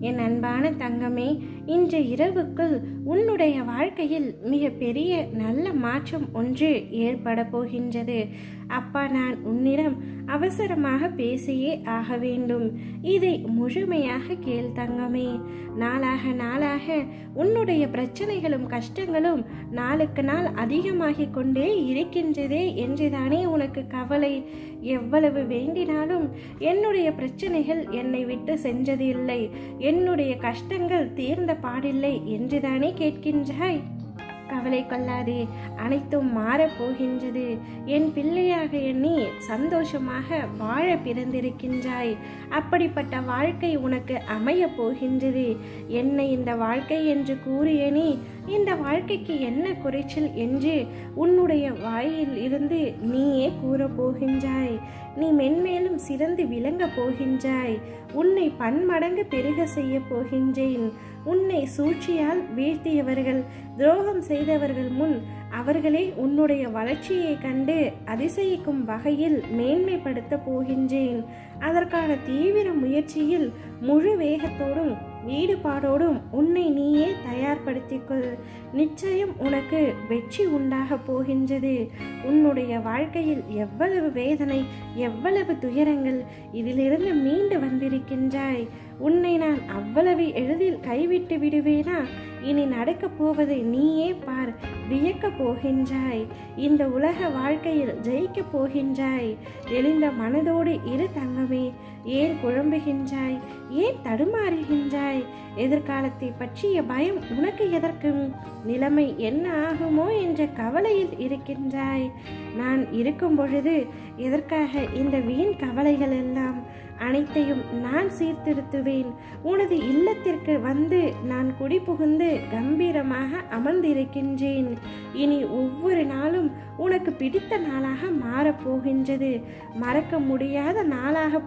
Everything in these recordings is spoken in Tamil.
என் அன்பான தங்கமே இன்று இரவுக்குள் உன்னுடைய வாழ்க்கையில் மிக பெரிய நல்ல மாற்றம் ஒன்று ஏற்பட போகின்றது. அப்பா நான் உன்னிடம் அவசரமாக பேசியே ஆக வேண்டும். இதை முழுமையாக கேள் தங்கமே. நாளாக நாளாக உன்னுடைய பிரச்சனைகளும் கஷ்டங்களும் நாளுக்கு நாள் அதிகமாகிக் கொண்டே இருக்கின்றதே என்றுதானே உனக்கு கவலை. எவ்வளவு வேண்டினாலும் என்னுடைய பிரச்சனைகள் என்னை விட்டு சென்றதில்லை. என்னுடைய கஷ்டங்கள் தீர்ந்த பாடில்லை என்றுதானே கேட்கின்றாய்? கவலை கொள்ளாதே அனைத்தும் மாறப்போகின்றது என் பிள்ளையாக எண்ணி சந்தோஷமாக வாழ பிறந்திருக்கின்றாய். அப்படிப்பட்ட வாழ்க்கை உனக்கு அமையப் போகின்றது. என்னை இந்த வாழ்க்கை என்று கூறிய நீ இந்த வாழ்க்கைக்கு என்ன குறைச்சல் என்று உன்னுடைய வாயில் இருந்து நீயே கூறப் போகின்றாய். நீ மென்மேலும் சிறந்து விளங்க போகின்றாய். உன்னை பன்மடங்கு பெருக செய்ய போகின்றேன். உன்னை சூழ்ச்சியால் வீழ்த்தியவர்கள் துரோகம் செய்தவர்கள் முன் அவர்களே உன்னுடைய வளர்ச்சியை கண்டு அதிசயிக்கும் வகையில் மேன்மைப்படுத்த போகின்றேன். அதற்கான தீவிர முயற்சியில் முழு வேகத்தோடும் ஈடுபாடோடும் உன்னை நீயே தயார்படுத்திக்கொள். நிச்சயம் உனக்கு வெற்றி உண்டாக போகின்றது. உன்னுடைய வாழ்க்கையில் எவ்வளவு வேதனை எவ்வளவு துயரங்கள் இதிலிருந்து மீண்டு வந்திருக்கின்றாய். உன்னை நான் அவ்வளவு எளிதில் கைவிட்டு விடுவேனா? இனி நடக்கப் போவதை நீயே பார் வியக்கப் போகின்றாய். இந்த உலக வாழ்க்கையில் ஜெயிக்கப் போகின்றாய். எழுந்த மனதோடு இரு தங்கமே. ஏன் குழம்புகின்றாய்? ஏன் தடுமாறுகின்றாய்? எதிர்காலத்தை பற்றிய பயம் உனக்கு எதற்கு நிலைமை என்ன ஆகுமோ என்ற கவலையில் இருக்கின்றாய். நான் இருக்கும் பொழுது எதற்காக இந்த வீண் கவலைகள் எல்லாம் அனைத்தையும் நான் சீர்திருத்துவேன்? உனது இல்லத்திற்கு வந்து நான் குடிபுகுந்து கம்பீரமாக அமர்ந்திருக்கின்றேன். இனி ஒவ்வொரு நாளும் உனக்கு பிடித்த நாளாக மாறப்போகின்றது மறக்க முடியாத நாளாக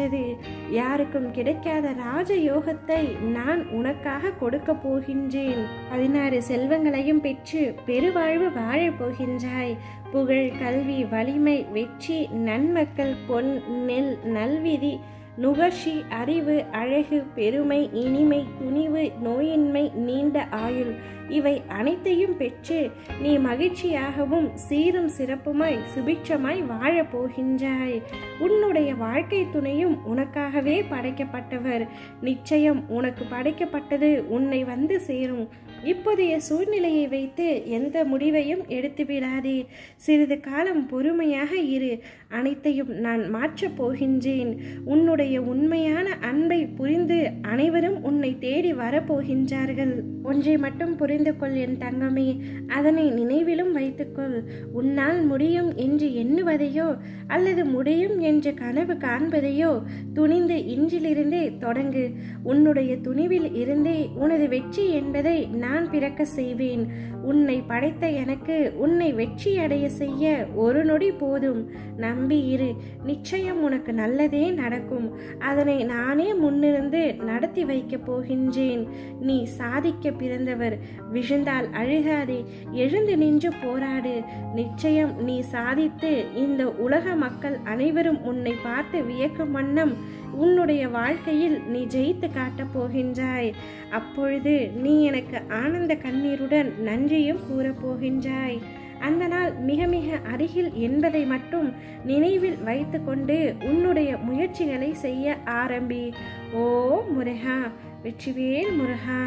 செஞ்சது. யாருக்கும் கிடைக்காத ராஜ யோகத்தை நான் உனக்காக கொடுக்க போகின்றேன். பதினாறு செல்வங்களையும் பெற்று பெருவாழ்வு வாழப் போகின்றாய். புகழ் கல்வி வலிமை வெற்றி நன்மக்கள் பொன் நெல் நல்விதி நுகர்ச்சி அறிவு அழகு பெருமை இனிமை துணிவு நோயின்மை நீண்ட ஆயுள். இவை அனைத்தையும் பெற்று நீ மகிழ்ச்சியாகவும் சீரும் சிறப்புமாய் சுபிட்சமாய் வாழப் போகின்றாய். உன்னுடைய வாழ்க்கை துணையும் உனக்காகவே படைக்கப்பட்டவர். நிச்சயம் உனக்கு படைக்கப்பட்டது உன்னை வந்து சேரும். இப்போதைய சூழ்நிலையை வைத்து எந்த முடிவையும் எடுத்து விடாதே. சிறிது காலம் பொறுமையாக இரு. அனைத்தையும் நான் மாற்றப் போகின்றேன். உன்னுடைய உண்மையான அன்பை புரிந்து அனைவரும் உன்னை தேடி வரப்போகின்றார்கள். ஒன்றை மட்டும் புரிந்து கொள் என் தங்கமே. அதனை நினைவிலும் வைத்துக்கொள். உன்னால் முடியும் என்று எண்ணுவதையோ அல்லது முடியும் என்று கனவு காண்பதையோ துணிந்து இன்றிலிருந்தே தொடங்கு. உன்னுடைய துணிவில் இருந்தே உனது வெற்றி என்பதை நான் நான் பிறக்க செய்வேன். உன்னை படைத்த எனக்கு உன்னை வெற்றி அடைய செய்ய ஒரு நொடி போதும். நம்பி இரு. நிச்சயம் உனக்கு நல்லதே நடக்கும். அதனை நானே முன்னிருந்து நடத்தி வைக்கப் போகின்றேன். நீ சாதிக்க பிறந்தவர். விழுந்தால் அழுகாதே. எழுந்து நின்று போராடு. நிச்சயம் நீ சாதித்து இந்த உலக மக்கள் அனைவரும் உன்னை பார்த்து வியக்கும் வண்ணம் உன்னுடைய வாழ்க்கையில் நீ ஜெயித்து காட்டப் போகின்றாய். அப்பொழுது நீ எனக்கு ஆனந்த கண்ணீருடன் நன்றியும் கூறப் போகின்றாய். அந்த நாள் மிக மிக அருகில் என்பதை மட்டும் நினைவில் வைத்துக்கொண்டு உன்னுடைய முயற்சிகளை செய்ய ஆரம்பி. ஓ முருகா வெற்றிவேல் முருகா.